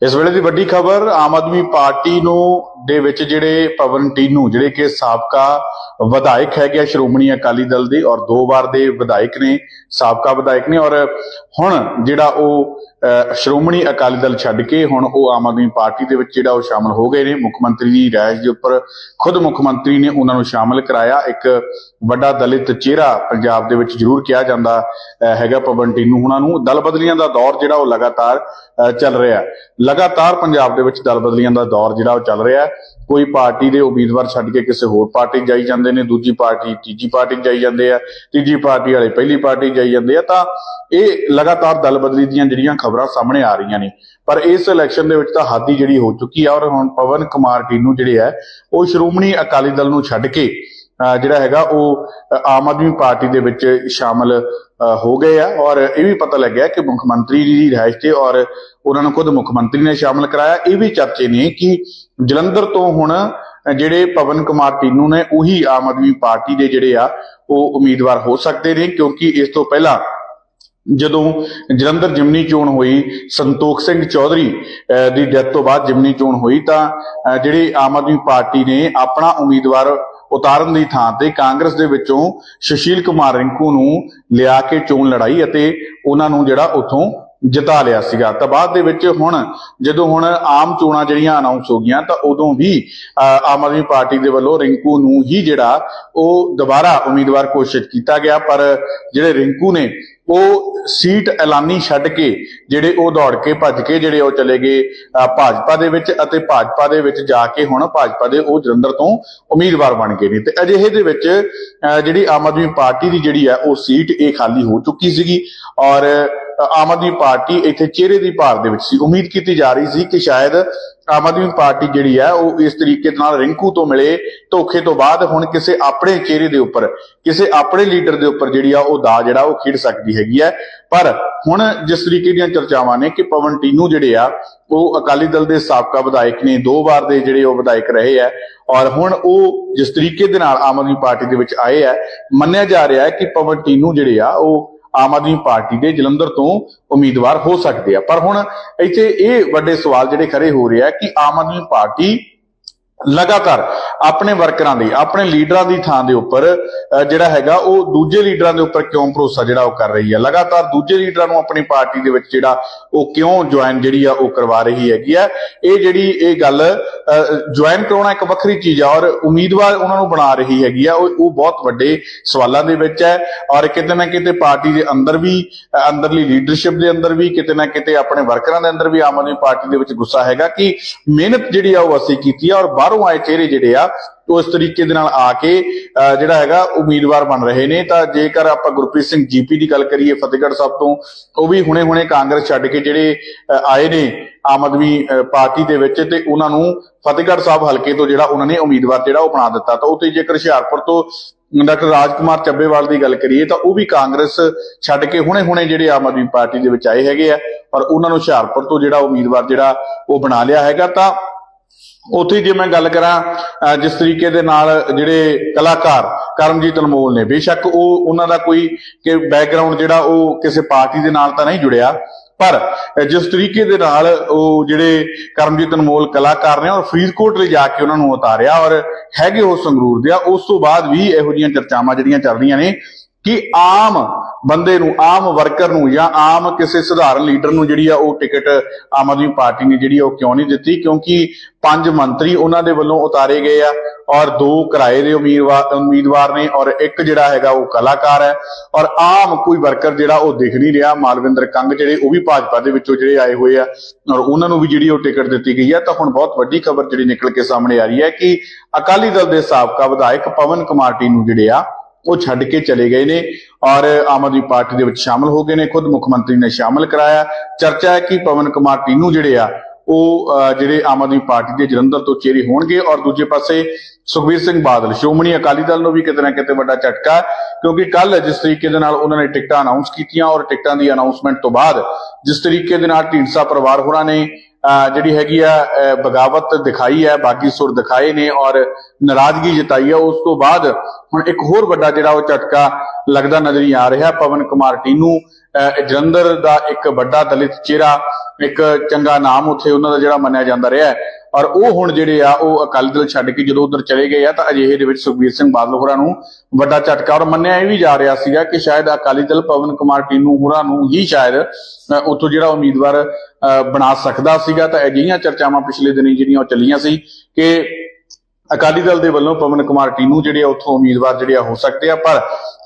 ਇਸ ਵੇਲੇ ਦੀ ਵੱਡੀ ਖਬਰ, ਆਮ ਆਦਮੀ ਪਾਰਟੀ ਨੂੰ ਦੇ ਵਿੱਚ ਜਿਹੜੇ ਪਵਨ ਟੀਨੂ, ਜਿਹੜੇ ਕਿ ਸਾਬਕਾ ਵਿਧਾਇਕ ਹੈਗੇ ਆ ਸ਼੍ਰੋਮਣੀ ਅਕਾਲੀ ਦਲ ਦੇ ਔਰ ਦੋ ਵਾਰ ਦੇ ਵਿਧਾਇਕ ਨੇ, ਸਾਬਕਾ ਵਿਧਾਇਕ ਨੇ ਔਰ ਹੁਣ ਜਿਹੜਾ ਉਹ ਸ਼੍ਰੋਮਣੀ ਅਕਾਲੀ ਦਲ ਛੱਡ ਕੇ ਹੁਣ ਉਹ ਆਮ ਆਦਮੀ ਪਾਰਟੀ ਦੇ ਵਿੱਚ ਜਿਹੜਾ ਉਹ ਸ਼ਾਮਲ ਹੋ ਗਏ ਨੇ। ਮੁੱਖ ਮੰਤਰੀ ਦੀ ਰਾਜ ਦੇ ਉੱਪਰ ਖੁਦ ਮੁੱਖ ਮੰਤਰੀ ਨੇ ਉਹਨਾਂ ਨੂੰ ਸ਼ਾਮਲ ਕਰਾਇਆ। ਇੱਕ ਵੱਡਾ ਦਲਿਤ ਚਿਹਰਾ ਪੰਜਾਬ ਦੇ ਵਿੱਚ ਜ਼ਰੂਰ ਕਿਹਾ ਜਾਂਦਾ ਅਹ, ਹੈਗਾ ਪਵਨ ਟੀਨੂ ਹੁਣਾਂ ਨੂੰ। ਦਲ ਬਦਲੀਆਂ ਦਾ ਦੌਰ ਜਿਹੜਾ ਉਹ ਲਗਾਤਾਰ ਅਹ, ਚੱਲ ਰਿਹਾ। ਲਗਾਤਾਰ ਪੰਜਾਬ ਦੇ ਵਿੱਚ ਦਲ ਬਦਲੀਆਂ ਦਾ ਦੌਰ ਜਿਹੜਾ ਉਹ ਚੱਲ ਰਿਹਾ। ਕੋਈ ਪਾਰਟੀ ਦੇ ਉਮੀਦਵਾਰ ਛੱਡ ਕੇ ਕਿਸੇ ਹੋਰ ਪਾਰਟੀ ਜਾਈ ਜਾਂਦੇ ਨੇ, ਦੂਜੀ ਪਾਰਟੀ, ਤੀਜੀ ਪਾਰਟੀ ਜਾਈ ਜਾਂਦੇ ਆ, ਤੀਜੀ ਪਾਰਟੀ ਵਾਲੇ ਪਹਿਲੀ ਪਾਰਟੀ ਜਾਈ ਜਾਂਦੇ ਆ, ਤਾਂ ਇਹ ਲਗਾਤਾਰ ਦਲ ਬਦਲੀ ਦੀਆਂ ਜਿਹੜੀਆਂ ਖਬਰਾਂ ਸਾਹਮਣੇ ਆ ਰਹੀਆਂ ਨੇ। ਪਰ ਇਸ ਇਲੈਕਸ਼ਨ ਦੇ ਵਿੱਚ ਤਾਂ ਹਾਦੀ ਜਿਹੜੀ ਹੋ ਚੁੱਕੀ ਆ ਔਰ ਹੁਣ ਪਵਨ ਕੁਮਾਰ ਟੀਨੂ ਜਿਹੜੇ ਆ, ਉਹ ਸ਼੍ਰੋਮਣੀ ਅਕਾਲੀ ਦਲ ਨੂੰ ਛੱਡ ਕੇ ਜਿਹੜਾ ਹੈਗਾ ਉਹ ਆਮ ਆਦਮੀ ਪਾਰਟੀ ਦੇ ਵਿੱਚ ਸ਼ਾਮਲ ਹੋ ਗਏ ਆ। ਔਰ ਇਹ ਵੀ ਪਤਾ ਲੱਗਿਆ ਕਿ ਮੁੱਖ ਮੰਤਰੀ ਦੀ ਰਿਹਾਇਸ਼ ਤੇ ਔਰ ਉਹਨਾਂ ਨੂੰ ਖੁਦ ਮੁੱਖ ਮੰਤਰੀ ਨੇ ਸ਼ਾਮਲ ਕਰਾਇਆ। ਇਹ ਵੀ ਚਰਚੇ ਨੇ ਕਿ ਜਲੰਧਰ ਤੋਂ ਹੁਣ ਜਿਹੜੇ ਪਵਨ ਕੁਮਾਰ ਟੀਨੂ ਨੇ ਉਹੀ ਆਮ ਆਦਮੀ ਪਾਰਟੀ ਦੇ ਜਿਹੜੇ ਆ ਉਹ ਉਮੀਦਵਾਰ ਹੋ ਸਕਦੇ ਨੇ। ਕਿਉਂਕਿ ਇਸ ਤੋਂ ਪਹਿਲਾਂ ਜਦੋਂ ਜਲੰਧਰ ਜਿਮਨੀ ਚੋਣ ਹੋਈ ਸੰਤੋਖ ਸਿੰਘ ਚੌਧਰੀ ਅਹ, ਦੀ ਡੈਥ ਤੋਂ ਬਾਅਦ ਜਿਮਨੀ ਚੋਣ ਹੋਈ ਤਾਂ ਅਹ, ਜਿਹੜੀ ਆਮ ਆਦਮੀ ਪਾਰਟੀ ਨੇ ਆਪਣਾ ਉਮੀਦਵਾਰ ਉਤਾਰਨ ਦੀ ਥਾਂ ਤੇ ਕਾਂਗਰਸ ਦੇ ਵਿੱਚੋਂ ਸੁਸ਼ੀਲ ਕੁਮਾਰ ਰਿੰਕੂ ਨੂੰ ਲਿਆ ਕੇ ਚੋਣ ਲੜਾਈ ਅਤੇ ਉਹਨਾਂ ਨੂੰ ਜਿਹੜਾ ਉੱਥੋਂ ਜਿਤਾ ਲਿਆ ਸੀਗਾ। ਤਾਂ ਬਾਅਦ ਦੇ ਵਿੱਚ ਹੁਣ ਜਦੋਂ ਹੁਣ ਆਮ ਚੋਣਾਂ ਜਿਹੜੀਆਂ ਅਨਾਉਂਸ ਹੋ ਗਈਆਂ ਤਾਂ ਉਦੋਂ ਵੀ ਅਹ, ਆਮ ਆਦਮੀ ਪਾਰਟੀ ਦੇ ਵੱਲੋਂ ਰਿੰਕੂ ਨੂੰ ਹੀ ਜਿਹੜਾ ਉਹ ਦੁਬਾਰਾ ਉਮੀਦਵਾਰ ਘੋਸ਼ਿਤ ਕੀਤਾ ਗਿਆ। ਪਰ ਜਿਹੜੇ ਰਿੰਕੂ ਨੇ ਉਹ ਸੀਟ ਐਲਾਨੀ ਛੱਡ ਕੇ ਜਿਹੜੇ ਉਹ ਦੌੜ ਕੇ ਭੱਜ ਕੇ ਜਿਹੜੇ ਉਹ ਚਲੇ ਗਏ ਭਾਜਪਾ ਦੇ ਵਿੱਚ ਅਤੇ ਭਾਜਪਾ ਦੇ ਵਿੱਚ ਜਾ ਕੇ ਹੁਣ ਭਾਜਪਾ ਦੇ ਉਹ ਜਲੰਧਰ ਤੋਂ ਉਮੀਦਵਾਰ ਬਣ ਗਏ ਨੇ। ਤੇ ਅਜਿਹੇ ਦੇ ਵਿੱਚ ਅਹ, ਜਿਹੜੀ ਆਮ ਆਦਮੀ ਪਾਰਟੀ ਦੀ ਜਿਹੜੀ ਹੈ ਉਹ ਸੀਟ ਇਹ ਖਾਲੀ ਹੋ ਚੁੱਕੀ ਸੀਗੀ ਔਰ ਆਮ ਆਦਮੀ ਪਾਰਟੀ ਇੱਥੇ ਚਿਹਰੇ ਦੀ ਭਾਰ ਦੇ ਵਿੱਚ ਸੀ। ਉਮੀਦ ਕੀਤੀ ਜਾ ਰਹੀ ਸੀ ਕਿ ਸ਼ਾਇਦ ਆਮ ਆਦਮੀ ਪਾਰਟੀ ਜਿਹੜੀ ਹੈ, ਉਹ ਇਸ ਤਰੀਕੇ ਨਾਲ ਰਿੰਕੂ ਤੋਂ ਮਿਲੇ, ਧੋਖੇ ਤੋਂ ਬਾਅਦ ਹੁਣ ਕਿਸੇ ਆਪਣੇ ਚਿਹਰੇ ਦੇ ਉੱਪਰ, ਕਿਸੇ ਆਪਣੇ ਲੀਡਰ ਦੇ ਉੱਪਰ ਜਿਹੜੀ ਆ ਉਹ ਦਾ ਜਿਹੜਾ ਉਹ ਖੇਡ ਸਕਦੀ ਹੈਗੀ ਹੈ। ਪਰ ਹੁਣ ਜਿਸ ਤਰੀਕੇ ਦੀਆਂ ਚਰਚਾਵਾਂ ਨੇ ਕਿ ਪਵਨ ਟੀਨੂ ਜਿਹੜੇ ਆ, ਉਹ ਅਕਾਲੀ ਦਲ ਦੇ ਸਾਬਕਾ ਵਿਧਾਇਕ ਨੇ, ਦੋ ਵਾਰ ਦੇ ਜਿਹੜੇ ਉਹ ਵਿਧਾਇਕ ਰਹੇ ਆ ਔਰ ਹੁਣ ਉਹ ਜਿਸ ਤਰੀਕੇ ਦੇ ਨਾਲ ਆਮ ਆਦਮੀ ਪਾਰਟੀ ਦੇ ਵਿੱਚ ਆਏ ਆ ਮੰਨਿਆ ਜਾ ਰਿਹਾ ਹੈ ਕਿ ਪਵਨ ਟੀਨੂ ਜਿਹੜੇ ਆ, ਉਹ ਆਮ ਆਦਮੀ ਪਾਰਟੀ ਦੇ ਜਲੰਧਰ ਤੋਂ ਉਮੀਦਵਾਰ ਹੋ ਸਕਦੇ ਆ। ਪਰ ਹੁਣ ਇੱਥੇ ਇਹ ਵੱਡੇ ਸਵਾਲ ਜਿਹੜੇ ਖੜੇ ਹੋ ਰਹੇ ਆ ਕਿ ਆਮ ਆਦਮੀ ਪਾਰਟੀ ਲਗਾਤਾਰ ਆਪਣੇ ਵਰਕਰਾਂ ਦੀ, ਆਪਣੇ ਲੀਡਰਾਂ ਦੀ ਥਾਂ ਦੇ ਉੱਪਰ ਜਿਹੜਾ ਹੈਗਾ, ਉਹ ਦੂਜੇ ਲੀਡਰਾਂ ਦੇ ਉੱਪਰ ਕਿਉਂ ਭਰੋਸਾ ਜਿਹੜਾ ਉਹ ਕਰ ਰਹੀ ਹੈ? ਲਗਾਤਾਰ ਦੂਜੇ ਲੀਡਰਾਂ ਨੂੰ ਆਪਣੀ ਪਾਰਟੀ ਦੇ ਵਿੱਚ ਜਿਹੜਾ ਉਹ ਕਿਉਂ ਜੁਆਇਨ ਜਿਹੜੀ ਆ ਉਹ ਕਰਵਾ ਰਹੀ ਹੈਗੀ ਆ? ਇਹ ਜਿਹੜੀ ਇਹ ਗੱਲ ਜੁਆਇਨ ਕਰਾਉਣਾ ਇੱਕ ਵੱਖਰੀ ਚੀਜ਼ ਆ ਔਰ ਉਮੀਦਵਾਰ ਉਹਨਾਂ ਨੂੰ ਬਣਾ ਰਹੀ ਹੈਗੀ ਆ, ਉਹ ਬਹੁਤ ਵੱਡੇ ਸਵਾਲਾਂ ਦੇ ਵਿੱਚ ਹੈ ਔਰ ਕਿਤੇ ਨਾ ਕਿਤੇ ਪਾਰਟੀ ਦੇ ਅੰਦਰ ਵੀ ਅੰਦਰਲੀ ਲੀਡਰਸ਼ਿਪ ਦੇ ਅੰਦਰ ਵੀ, ਕਿਤੇ ਨਾ ਕਿਤੇ ਆਪਣੇ ਵਰਕਰਾਂ ਦੇ ਅੰਦਰ ਵੀ ਆਮ ਆਦਮੀ ਪਾਰਟੀ ਦੇ ਵਿੱਚ ਗੁੱਸਾ ਹੈਗਾ ਕਿ ਮਿਹਨਤ ਜਿਹੜੀ ਆ ਉਹ ਅਸੀਂ ਕੀਤੀ ਆ ਔਰ ਬਾਹਰੋਂ ਆਏ ਚਿਹਰੇ ਜਿਹੜੇ ਆ, ਉਹ ਤਰੀਕੇ ਦੇ ਨਾਲ ਆ ਕੇ ਜਿਹੜਾ ਹੈਗਾ, ਉਮੀਦਵਾਰ ਬਣ ਰਹੇ ਨੇ। ਤਾਂ ਜੇਕਰ ਆਪਾਂ ਗੁਰਪ੍ਰੀਤ ਸਿੰਘ ਜੀਪੀ ਦੀ ਗੱਲ ਕਰੀਏ, ਫਤਿਹਗੜ੍ਹ ਸਾਹਿਬ ਤੋਂ, ਉਹ ਵੀ ਹੁਣੇ-ਹੁਣੇ ਕਾਂਗਰਸ ਛੱਡ ਕੇ ਜਿਹੜੇ ਆਏ ਨੇ ਆਮ ਆਦਮੀ ਪਾਰਟੀ ਦੇ ਵਿੱਚ ਤੇ ਉਹਨਾਂ ਨੂੰ ਫਤਿਹਗੜ੍ਹ ਸਾਹਿਬ ਹਲਕੇ ਤੋਂ ਜਿਹੜਾ ਉਹਨਾਂ ਨੇ ਉਮੀਦਵਾਰ ਜਿਹੜਾ ਉਹ ਬਣਾ ਦਿੱਤਾ। ਤਾਂ ਉੱਥੇ ਜੇਕਰ ਹੁਸ਼ਿਆਰਪੁਰ ਤੋਂ ਡਾਕਟਰ ਰਾਜਕੁਮਾਰ ਚੱਬੇਵਾਲ ਦੀ ਗੱਲ ਕਰੀਏ, ਤਾਂ ਉਹ ਵੀ ਕਾਂਗਰਸ ਛੱਡ ਕੇ ਹੁਣੇ-ਹੁਣੇ ਜਿਹੜੇ ਆਮ ਆਦਮੀ ਪਾਰਟੀ ਦੇ ਵਿੱਚ ਆਏ ਹੈਗੇ ਆ, ਪਰ ਉਹਨਾਂ ਨੂੰ ਹੁਸ਼ਿਆਰਪੁਰ ਤੋਂ ਜਿਹੜਾ ਉਮੀਦਵਾਰ ਜਿਹੜਾ ਉਹ ਬਣਾ ਲਿਆ ਹੈਗਾ। ਤਾਂ ਉੱਥੇ ਜੇ ਮੈਂ ਗੱਲ ਕਰਾਂ ਜਿਸ ਤਰੀਕੇ ਦੇ ਨਾਲ ਜਿਹੜੇ ਕਲਾਕਾਰ ਕਰਮਜੀਤ ਅਨਮੋਲ ਨੇ, ਬੇਸ਼ੱਕ ਉਹ ਉਹਨਾਂ ਦਾ ਕੋਈ ਕਿ ਬੈਕਗ੍ਰਾਉਂਡ ਜਿਹੜਾ ਉਹ ਕਿਸੇ ਪਾਰਟੀ ਦੇ ਨਾਲ ਤਾਂ ਨਹੀਂ ਜੁੜਿਆ, ਪਰ ਜਿਸ ਤਰੀਕੇ ਦੇ ਨਾਲ ਉਹ ਜਿਹੜੇ ਕਰਮਜੀਤ ਅਨਮੋਲ ਕਲਾਕਾਰ ਨੇ ਔਰ ਫਰੀਦਕੋਟ ਲੈ ਜਾ ਕੇ ਉਹਨਾਂ ਨੂੰ ਉਤਾਰਿਆ ਔਰ ਹੈਗੇ ਉਹ ਸੰਗਰੂਰ ਦੇ ਆ, ਉਸ ਤੋਂ ਬਾਅਦ ਵੀ ਇਹੋ ਜਿਹੀਆਂ ਚਰਚਾਵਾਂ ਜਿਹੜੀਆਂ ਚੱਲ ਰਹੀਆਂ ਨੇ ਕਿ ਆਮ ਬੰਦੇ ਨੂੰ, ਆਮ ਵਰਕਰ ਨੂੰ ਜਾਂ ਆਮ ਕਿਸੇ ਸਧਾਰਨ ਲੀਡਰ ਨੂੰ ਜਿਹੜੀ ਆ ਉਹ ਟਿਕਟ ਆਮ ਆਦਮੀ ਪਾਰਟੀ ਨੇ ਜਿਹੜੀ ਆ ਉਹ ਕਿਉਂ ਨਹੀਂ ਦਿੱਤੀ? ਕਿਉਂਕਿ ਪੰਜ ਮੰਤਰੀ ਉਹਨਾਂ ਦੇ ਵੱਲੋਂ ਉਤਾਰੇ ਗਏ ਆ ਔਰ ਦੋ ਕਿਰਾਏ ਦੇ ਉਮੀਦਵਾਰ ਉਮੀਦਵਾਰ ਨੇ ਔਰ ਇੱਕ ਜਿਹੜਾ ਹੈਗਾ ਉਹ ਕਲਾਕਾਰ ਹੈ ਔਰ ਆਮ ਕੋਈ ਵਰਕਰ ਜਿਹੜਾ ਉਹ ਦਿਖ ਨਹੀਂ ਰਿਹਾ। ਮਾਲਵਿੰਦਰ ਕੰਗ ਜਿਹੜੇ, ਉਹ ਵੀ ਭਾਜਪਾ ਦੇ ਵਿੱਚੋਂ ਜਿਹੜੇ ਆਏ ਹੋਏ ਆ ਔਰ ਉਹਨਾਂ ਨੂੰ ਵੀ ਜਿਹੜੀ ਉਹ ਟਿਕਟ ਦਿੱਤੀ ਗਈ ਹੈ ਤਾਂ ਹੁਣ ਬਹੁਤ ਵੱਡੀ ਖਬਰ ਜਿਹੜੀ ਨਿਕਲ ਕੇ ਸਾਹਮਣੇ ਆ ਰਹੀ ਹੈ ਕਿ ਅਕਾਲੀ ਦਲ ਦੇ ਸਾਬਕਾ ਵਿਧਾਇਕ ਪਵਨ ਕੁਮਾਰ ਟੀਨੂ ਜਿਹੜੇ ਆ ਉਹ ਛੱਡ ਕੇ ਚਲੇ ਗਏ ਨੇ ਔਰ ਆਮ ਆਦਮੀ ਪਾਰਟੀ ਦੇ ਵਿੱਚ ਸ਼ਾਮਲ ਹੋ ਗਏ ਨੇ। ਖੁਦ ਮੁੱਖ ਮੰਤਰੀ ਨੇ ਸ਼ਾਮਲ ਕਰਾਇਆ। ਚਰਚਾ ਹੈ ਕਿ ਪਵਨ ਕੁਮਾਰ ਟੀਨੂ ਜਿਹੜੇ ਆ, ਉਹ ਜਿਹੜੇ ਆਮ ਆਦਮੀ ਪਾਰਟੀ ਦੇ ਜਲੰਧਰ ਤੋਂ ਚਿਹਰੇ ਹੋਣਗੇ ਔਰ ਦੂਜੇ ਪਾਸੇ ਸੁਖਬੀਰ ਸਿੰਘ ਬਾਦਲ। ਸ਼੍ਰੋਮਣੀ ਅਕਾਲੀ ਦਲ ਨੂੰ ਵੀ ਕਿਤੇ ਨਾ ਕਿਤੇ ਵੱਡਾ ਝਟਕਾ, ਕਿਉਂਕਿ ਕੱਲ ਜਿਸ ਤਰੀਕੇ ਦੇ ਨਾਲ ਉਹਨਾਂ ਨੇ ਟਿਕਟਾਂ ਅਨਾਉਂਸ ਕੀਤੀਆਂ ਔਰ ਟਿਕਟਾਂ ਦੀ ਅਨਾਉਂਸਮੈਂਟ ਤੋਂ ਬਾਅਦ ਜਿਸ ਤਰੀਕੇ ਦੇ ਨਾਲ ਢੀਂਡਸਾ ਪਰਿਵਾਰ ਹੋਰਾਂ ਨੇ ਜਿਹੜੀ ਹੈਗੀ ਆ ਬਗਾਵਤ ਦਿਖਾਈ ਹੈ, ਬਾਗੀ ਸੁਰ ਦਿਖਾਏ ਨੇ ਔਰ ਨਾਰਾਜ਼ਗੀ ਜਤਾਈ ਹੈ ਉਸ ਤੋਂ ਬਾਅਦ ਹੁਣ ਇੱਕ ਹੋਰ ਵੱਡਾ ਜਿਹੜਾ ਉਹ ਝਟਕਾ ਲੱਗਦਾ ਨਜ਼ਰ ਹੀ ਆ ਰਿਹਾ, ਪਵਨ ਕੁਮਾਰ ਟੀਨੂ, ਅਹ ਜਲੰਧਰ ਦਾ ਇੱਕ ਵੱਡਾ ਦਲਿਤ ਚਿਹਰਾ, ਇੱਕ ਚੰਗਾ ਨਾਮ ਉੱਥੇ ਉਹਨਾਂ ਦਾ ਜਿਹੜਾ ਮੰਨਿਆ ਜਾਂਦਾ ਰਿਹਾ ਹੈ। ਔਰ ਉਹ ਹੁਣ ਜਿਹੜੇ ਆ ਉਹ ਅਕਾਲੀ ਦਲ ਛੱਡ ਕੇ ਜਦੋਂ ਉਧਰ ਚਲੇ ਗਏ ਆ ਤਾਂ ਅਜਿਹੇ ਦੇ ਵਿੱਚ ਸੁਖਬੀਰ ਸਿੰਘ ਬਾਦਲ ਹੋਰਾਂ ਨੂੰ ਵੱਡਾ ਝਟਕਾ ਔਰ ਮੰਨਿਆ ਇਹ ਵੀ ਜਾ ਰਿਹਾ ਸੀਗਾ ਕਿ ਸ਼ਾਇਦ ਅਕਾਲੀ ਦਲ ਪਵਨ ਕੁਮਾਰ ਟੀਨੂ ਹੋਰਾਂ ਨੂੰ ਹੀ ਸ਼ਾਇਦ ਉੱਥੋਂ ਜਿਹੜਾ ਉਮੀਦਵਾਰ ਅਹ, ਬਣਾ ਸਕਦਾ ਸੀਗਾ ਤਾਂ ਅਜਿਹੀਆਂ ਚਰਚਾਵਾਂ ਪਿਛਲੇ ਦਿਨੀ ਜਿਹੜੀਆਂ ਉਹ ਚੱਲੀਆਂ ਸੀ ਕਿ ਅਕਾਲੀ ਦਲ ਦੇ ਵੱਲੋਂ ਪਵਨ ਕੁਮਾਰ ਟੀਨੂ ਜਿਹੜੇ ਉੱਥੋਂ ਉਮੀਦਵਾਰ ਜਿਹੜੇ ਆ ਹੋ ਸਕਦੇ ਆ ਪਰ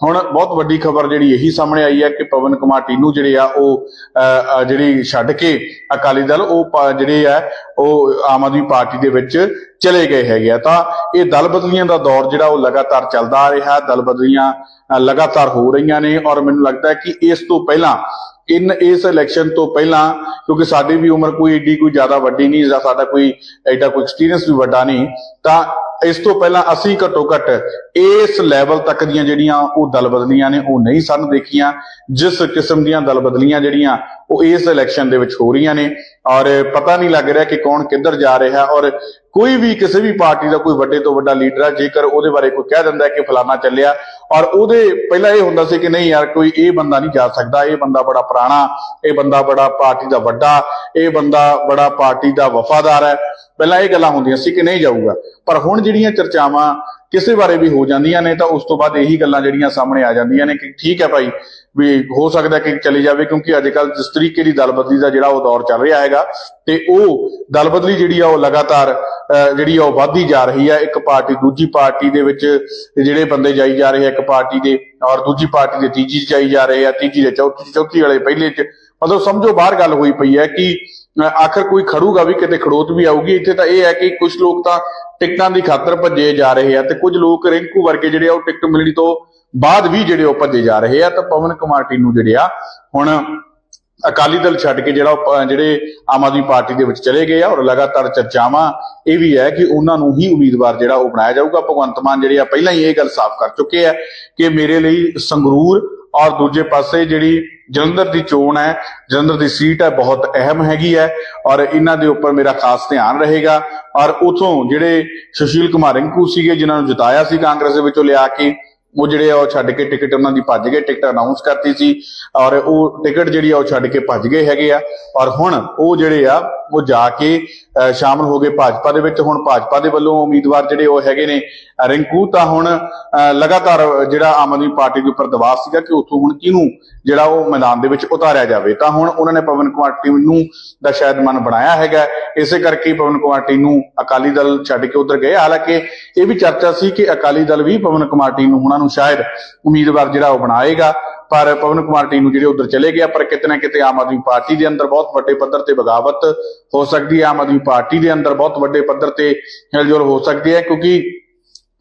ਹੁਣ ਬਹੁਤ ਵੱਡੀ ਖਬਰ ਜਿਹੜੀ ਇਹੀ ਸਾਹਮਣੇ ਆਈ ਹੈ ਕਿ ਪਵਨ ਕੁਮਾਰ ਟੀਨੂ ਜਿਹੜੇ ਆ ਉਹ ਅਹ, ਜਿਹੜੀ ਛੱਡ ਕੇ ਅਕਾਲੀ ਦਲ ਉਹ ਜਿਹੜੇ ਆ ਉਹ ਆਮ ਆਦਮੀ ਪਾਰਟੀ ਦੇ ਵਿੱਚ ਚਲੇ ਗਏ ਹੈਗੇ ਆ। ਤਾਂ ਇਹ ਦਲ ਬਦਲੀਆਂ ਦਾ ਦੌਰ ਜਿਹੜਾ ਉਹ ਲਗਾਤਾਰ ਚੱਲਦਾ ਆ ਰਿਹਾ। ਦਲ ਬਦਲੀਆਂ ਲਗਾਤਾਰ ਹੋ ਰਹੀਆਂ ਨੇ ਔਰ ਮੈਨੂੰ ਲੱਗਦਾ ਹੈ ਕਿ ਇਸ ਤੋਂ ਪਹਿਲਾਂ ਇਨ, ਇਸ ਇਲੈਕਸ਼ਨ ਤੋਂ ਪਹਿਲਾਂ, ਕਿਉਂਕਿ ਸਾਡੀ ਵੀ ਉਮਰ ਕੋਈ ਏਡੀ ਕੋਈ ਜ਼ਿਆਦਾ ਵੱਡੀ ਨਹੀਂ ਜਾਂ ਸਾਡਾ ਕੋਈ ਐਡਾ ਕੋਈ ਐਕਸਪੀਰੀਅੰਸ ਵੀ ਵੱਡਾ ਨਹੀਂ, ਤਾਂ ਇਸ ਤੋਂ ਪਹਿਲਾਂ ਅਸੀਂ ਘੱਟੋ ਘੱਟ ਇਸ ਲੈਵਲ ਤੱਕ ਦੀਆਂ ਜਿਹੜੀਆਂ ਉਹ ਦਲ ਬਦਲੀਆਂ ਨੇ, ਉਹ ਨਹੀਂ ਸਨ ਦੇਖੀਆਂ। ਜਿਸ ਕਿਸਮ ਦੀਆਂ ਦਲ ਬਦਲੀਆਂ ਜਿਹੜੀਆਂ ਉਹ ਇਸ ਇਲੈਕਸ਼ਨ ਦੇ ਵਿੱਚ ਹੋ ਰਹੀਆਂ ਨੇ। ਔਰ ਪਤਾ ਨਹੀਂ ਲੱਗ ਰਿਹਾ ਕਿ ਕੌਣ ਕਿੱਧਰ ਜਾ ਰਿਹਾ। ਔਰ ਕੋਈ ਵੀ ਕਿਸੇ ਵੀ ਪਾਰਟੀ ਦਾ ਕੋਈ ਵੱਡੇ ਤੋਂ ਵੱਡਾ ਲੀਡਰ ਹੈ ਜੇਕਰ ਉਹਦੇ ਬਾਰੇ ਕੋਈ ਕਹਿ ਦਿੰਦਾ ਕਿ ਫਲਾਣਾ ਚੱਲਿਆ, ਔਰ ਉਹਦੇ ਪਹਿਲਾਂ ਇਹ ਹੁੰਦਾ ਸੀ ਕਿ ਨਹੀਂ ਯਾਰ, ਕੋਈ ਇਹ ਬੰਦਾ ਨਹੀਂ ਜਾ ਸਕਦਾ। ਇਹ ਬੰਦਾ ਬੜਾ ਪੁਰਾਣਾ, ਇਹ ਬੰਦਾ ਬੜਾ ਪਾਰਟੀ ਦਾ ਵੱਡਾ, ਇਹ ਬੰਦਾ ਬੜਾ ਪਾਰਟੀ ਦਾ ਵਫਾਦਾਰ ਹੈ। ਪਹਿਲਾਂ ਇਹ ਗੱਲਾਂ ਹੁੰਦੀਆਂ ਸੀ ਕਿ ਨਹੀਂ ਜਾਊਗਾ। ਪਰ ਹੁਣ ਜਿਹੜੀਆਂ ਚਰਚਾਵਾਂ ਕਿਸੇ ਬਾਰੇ ਵੀ ਹੋ ਜਾਂਦੀਆਂ ਨੇ ਤਾਂ ਉਸ ਤੋਂ ਬਾਅਦ ਇਹੀ ਗੱਲਾਂ ਜਿਹੜੀਆਂ ਸਾਹਮਣੇ ਆ ਜਾਂਦੀਆਂ ਨੇ ਕਿ ਠੀਕ ਹੈ ਭਾਈ ਵੀ ਹੋ ਸਕਦਾ ਕਿ ਚਲੀ ਜਾਵੇ ਕਿਉਂਕਿ ਅੱਜ ਕੱਲ ਜਿਸ ਤਰੀਕੇ ਦੀ ਦਲ ਬਦਲੀ ਦਾ ਜਿਹੜਾ ਉਹ ਦੌਰ ਚੱਲ ਰਿਹਾ ਹੈਗਾ ਤੇ ਉਹ ਦਲ ਜਿਹੜੀ ਆ ਉਹ ਲਗਾਤਾਰ ਜਿਹੜੀ ਆ ਉਹ ਵੱਧਦੀ ਜਾ ਰਹੀ ਹੈ। ਇੱਕ ਪਾਰਟੀ ਦੂਜੀ ਪਾਰਟੀ ਦੇ ਵਿੱਚ ਜਿਹੜੇ ਬੰਦੇ ਜਾਈ ਜਾ ਰਹੇ ਆ ਇੱਕ ਪਾਰਟੀ ਦੇ ਔਰ ਦੂਜੀ ਪਾਰਟੀ ਦੇ ਤੀਜੀ 'ਚ ਜਾਈ ਜਾ ਰਹੇ ਆ ਤੀਜੀ ਦੇ ਚੌਥੀ ਚੌਥੀ ਵਾਲੇ ਪਹਿਲੇ ਚ। ਮਤਲਬ ਸਮਝੋ ਬਾਹਰ ਗੱਲ ਹੋਈ ਪਈ ਹੈ ਕਿ ਅਹ, ਆਖਰ ਕੋਈ ਖੜੂਗਾ ਵੀ ਕਿਤੇ ਖੜੋਤ ਵੀ ਆਊਗੀ। ਇੱਥੇ ਤਾਂ ਇਹ ਹੈ ਕਿ ਕੁਝ ਲੋਕ ਤਾਂ ਟਿਕਟਾਂ ਦੀ ਖਾਤਰ ਭੱਜੇ ਜਾ ਰਹੇ ਆ ਤੇ ਕੁਝ ਲੋਕ ਰਿੰਕੂ ਵਰਗੇ ਜਿਹੜੇ ਆ ਉਹ ਟਿਕਟ ਮਿਲਣੀ ਤੋਂ ਬਾਅਦ ਵੀ ਜਿਹੜੇ ਉਹ ਭੱਜੇ ਜਾ ਰਹੇ ਆ ਤਾਂ ਪਵਨ ਕੁਮਾਰ ਟੀਨੂ ਜਿਹੜੇ ਆ ਹੁਣ ਅਕਾਲੀ ਦਲ ਛੱਡ ਕੇ ਜਿਹੜਾ ਉਹ, ਜਿਹੜੇ ਆਮ ਆਦਮੀ ਪਾਰਟੀ ਦੇ ਵਿੱਚ ਚਲੇ ਗਏ ਆ ਔਰ ਲਗਾਤਾਰ ਚਰਚਾਵਾਂ ਇਹ ਵੀ ਹੈ ਕਿ ਉਹਨਾਂ ਨੂੰ ਹੀ ਉਮੀਦਵਾਰ ਜਿਹੜਾ ਉਹ ਬਣਾਇਆ ਜਾਊਗਾ। ਭਗਵੰਤ ਮਾਨ ਜਿਹੜੇ ਆ ਪਹਿਲਾਂ ਹੀ ਇਹ ਗੱਲ ਸਾਫ਼ ਕਰ ਚੁੱਕੇ ਆ ਕਿ ਮੇਰੇ ਲਈ ਸੰਗਰੂਰ ਔਰ ਦੂਜੇ ਪਾਸੇ ਜਿਹੜੀ ਜਲੰਧਰ ਦੀ ਚੋਣ ਹੈ, ਜਲੰਧਰ ਦੀ ਸੀਟ ਹੈ, ਬਹੁਤ ਅਹਿਮ ਹੈਗੀ ਹੈ ਔਰ ਇਹਨਾਂ ਦੇ ਉੱਪਰ ਮੇਰਾ ਖਾਸ ਧਿਆਨ ਰਹੇਗਾ ਔਰ ਉਥੋਂ ਜਿਹੜੇ ਸੁਸ਼ੀਲ ਕੁਮਾਰ ਰਿੰਕੂ ਸੀਗੇ, ਜਿਨ੍ਹਾਂ ਨੂੰ ਜਿਤਾਇਆ ਸੀ ਕਾਂਗਰਸ ਦੇ ਵਿੱਚੋਂ ਲਿਆ ਕੇ ਉਹ ਜਿਹੜੇ ਆ ਉਹ ਛੱਡ ਕੇ ਟਿਕਟ ਉਹਨਾਂ ਦੀ ਭੱਜ ਗਏ ਟਿਕਟ ਅਨਾਉਂਸ ਕਰਤੀ ਸੀ ਔਰ ਉਹ ਟਿਕਟ ਜਿਹੜੀ ਆ ਉਹ ਛੱਡ ਕੇ ਭੱਜ ਗਏ ਹੈਗੇ ਆ। ਔਰ ਹੁਣ ਉਹ ਜਿਹੜੇ ਆ ਉਹ ਜਾ ਕੇ ਅਹ, ਸ਼ਾਮਲ ਹੋ ਗਏ ਭਾਜਪਾ ਦੇ ਵਿੱਚ। ਹੁਣ ਭਾਜਪਾ ਦੇ ਵੱਲੋਂ ਉਮੀਦਵਾਰ ਜਿਹੜੇ ਉਹ ਹੈਗੇ ਨੇ ਰਿੰਕੂ ਤਾਂ ਹੁਣ ਲਗਾਤਾਰ ਜਿਹੜਾ ਆਮ ਆਦਮੀ ਪਾਰਟੀ ਦੇ ਉੱਪਰ ਦਬਾਅ ਸੀਗਾ ਕਿ ਉੱਥੋਂ ਹੁਣ ਕਿਹਨੂੰ ਜਿਹੜਾ ਉਹ ਮੈਦਾਨ ਦੇ ਵਿੱਚ ਉਤਾਰਿਆ ਜਾਵੇ। ਤਾਂ ਹੁਣ ਉਹਨਾਂ ਨੇ ਪਵਨ ਕੁਮਾਰ ਨੂੰ ਦਾ ਸ਼ਾਇਦ ਮਨ ਬਣਾਇਆ ਹੈਗਾ। ਇਸੇ ਕਰਕੇ ਪਵਨ ਕੁਮਾਰ ਨੂੰ ਅਕਾਲੀ ਦਲ ਛੱਡ ਕੇ ਉਧਰ ਗਏ। ਹਾਲਾਂਕਿ ਇਹ ਵੀ ਚਰਚਾ ਸੀ ਕਿ ਅਕਾਲੀ ਦਲ ਵੀ ਪਵਨ ਕੁਮਾਰ ਨੂੰ ਉਹਨਾਂ ਨੂੰ ਸ਼ਾਇਦ ਉਮੀਦਵਾਰ ਜਿਹੜਾ ਉਹ ਬਣਾਏਗਾ, ਪਰ ਪਵਨ ਕੁਮਾਰ ਟੀਨੂ ਜਿਹੜੇ ਉਧਰ ਚਲੇ ਗਿਆ, ਪਰ ਕਿਤੇ ਨਾ ਕਿਤੇ ਆਮ ਆਦਮੀ ਪਾਰਟੀ ਦੇ ਅੰਦਰ ਬਹੁਤ ਵੱਡੇ ਪੱਧਰ ਤੇ ਬਗਾਵਤ ਹੋ ਸਕਦੀ ਹੈ, ਆਮ ਆਦਮੀ ਪਾਰਟੀ ਦੇ ਅੰਦਰ ਬਹੁਤ ਵੱਡੇ ਪੱਧਰ ਤੇ ਹਿਲਜੁਲ ਹੋ ਸਕਦੀ ਹੈ, ਕਿਉਂਕਿ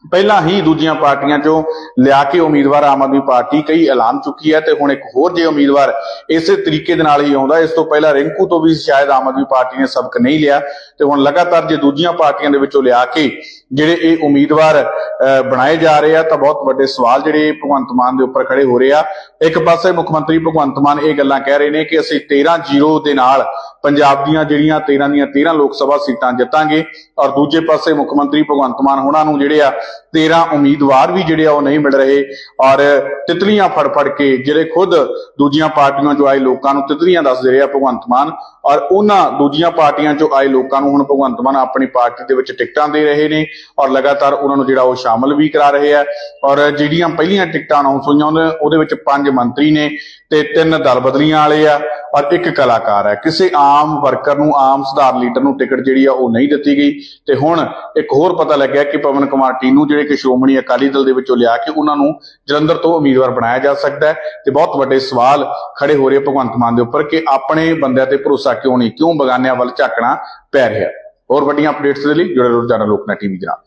ਪਹਿਲਾਂ ਹੀ ਦੂਜੀਆਂ ਪਾਰਟੀਆਂ ਚੋਂ ਲਿਆ ਕੇ ਉਮੀਦਵਾਰ ਆਮ ਆਦਮੀ ਪਾਰਟੀ ਕਈ ਐਲਾਨ ਚੁੱਕੀ ਹੈ ਤੇ ਹੁਣ ਇੱਕ ਹੋਰ ਜੇ ਉਮੀਦਵਾਰ ਇਸੇ ਤਰੀਕੇ ਦੇ ਨਾਲ ਹੀ ਆਉਂਦਾ ਇਸ ਤੋਂ ਪਹਿਲਾਂ ਰਿੰਕੂ ਤੋਂ ਵੀ ਸ਼ਾਇਦ ਆਮ ਆਦਮੀ ਪਾਰਟੀ ਨੇ ਸਬਕ ਨਹੀਂ ਲਿਆ ਤੇ ਹੁਣ ਲਗਾਤਾਰ ਜੇ ਦੂਜੀਆਂ ਪਾਰਟੀਆਂ ਦੇ ਵਿੱਚੋਂ ਲਿਆ ਕੇ ਜਿਹੜੇ ਇਹ ਉਮੀਦਵਾਰ ਅਹ, ਬਣਾਏ ਜਾ ਰਹੇ ਆ ਤਾਂ ਬਹੁਤ ਵੱਡੇ ਸਵਾਲ ਜਿਹੜੇ ਭਗਵੰਤ ਮਾਨ ਦੇ ਉੱਪਰ ਖੜੇ ਹੋ ਰਹੇ ਆ। ਇੱਕ ਪਾਸੇ ਮੁੱਖ ਮੰਤਰੀ ਭਗਵੰਤ ਮਾਨ ਇਹ ਗੱਲਾਂ ਕਹਿ ਰਹੇ ਨੇ ਕਿ ਅਸੀਂ 13-0 ਦੇ ਨਾਲ ਪੰਜਾਬ ਦੀਆਂ ਜਿਹੜੀਆਂ 13 ਦੀਆਂ 13 ਲੋਕ ਸਭਾ ਸੀਟਾਂ ਜਿੱਤਾਂਗੇ ਔਰ ਦੂਜੇ ਪਾਸੇ ਮੁੱਖ ਮੰਤਰੀ ਭਗਵੰਤ ਮਾਨ ਹੋਣਾ ਨੂੰ ਜਿਹੜੇ ਆ 13 ਉਮੀਦਵਾਰ ਵੀ ਜਿਹੜੇ ਆ ਉਹ ਨਹੀਂ ਮਿਲ ਰਹੇ ਔਰ ਤਿਤਲੀਆਂ ਫੜ ਫੜ ਕੇ ਜਿਹੜੇ ਖੁਦ ਦੂਜੀਆਂ ਪਾਰਟੀਆਂ ਜੋ ਆਏ ਲੋਕਾਂ ਨੂੰ ਤਿਤਲੀਆਂ ਦੱਸਦੇ ਰਹੇ ਆ ਭਗਵੰਤ ਮਾਨ। ਔਰ ਉਹਨਾਂ ਦੂਜੀਆਂ ਪਾਰਟੀਆਂ ਚੋਂ ਆਏ ਲੋਕਾਂ ਨੂੰ ਹੁਣ ਭਗਵੰਤ ਮਾਨ ਆਪਣੀ ਪਾਰਟੀ ਦੇ ਵਿੱਚ ਟਿਕਟਾਂ ਦੇ ਰਹੇ ਨੇ ਔਰ ਲਗਾਤਾਰ ਉਹਨਾਂ ਨੂੰ ਜਿਹੜਾ ਉਹ ਸ਼ਾਮਲ ਵੀ ਕਰਾ ਰਹੇ ਆ। ਔਰ ਜਿਹੜੀਆਂ ਪਹਿਲੀਆਂ ਟਿਕਟਾਂ ਅਨਾਉਂਸ ਹੋਈਆਂ ਉਹਦੇ ਵਿੱਚ ਪੰਜ ਮੰਤਰੀ ਨੇ ਤੇ ਤਿੰਨ ਦਲ ਬਦਲੀਆਂ ਵਾਲੇ ਆ ਔਰ ਇੱਕ ਕਲਾਕਾਰ ਹੈ ਕਿਸੇ ਆਮ ਵਰਕਰ ਨੂੰ, ਆਮ ਸਧਾਰਨ ਲੀਡਰ ਨੂੰ ਟਿਕਟ ਜਿਹੜੀ ਆ ਉਹ ਨਹੀਂ ਦਿੱਤੀ ਗਈ। ਤੇ ਹੁਣ ਇੱਕ ਹੋਰ ਪਤਾ ਲੱਗਿਆ ਕਿ ਪਵਨ ਕੁਮਾਰ ਟੀਨੂ ਜਿਹੜੇ ਕਿ ਸ਼੍ਰੋਮਣੀ ਅਕਾਲੀ ਦਲ ਦੇ ਵਿੱਚੋਂ ਲਿਆ ਕੇ ਉਹਨਾਂ ਨੂੰ ਜਲੰਧਰ ਤੋਂ ਉਮੀਦਵਾਰ ਬਣਾਇਆ ਜਾ ਸਕਦਾ ਹੈ। ਤੇ ਬਹੁਤ ਵੱਡੇ ਸਵਾਲ ਖੜੇ ਹੋ ਰਹੇ ਭਗਵੰਤ ਮਾਨ ਦੇ ਉੱਪਰ ਕਿ ਆਪਣੇ ਬੰਦਿਆਂ ਤੇ ਭਰੋਸਾ ਕਿਉਂ ਨਹੀਂ? ਕਿਉਂ ਬਗਾਨਿਆਂ ਵੱਲ ਝਾਕਣਾ ਪੈ ਰਿਹਾ? ਹੋਰ ਵੱਡੀਆਂ ਅਪਡੇਟਸ ਦੇ ਲਈ ਜੁੜੇ ਰਹੋ ਜਨਰਲ ਲੋਕਨਾ ਟੀਵੀ ਦੇ ਨਾਲ।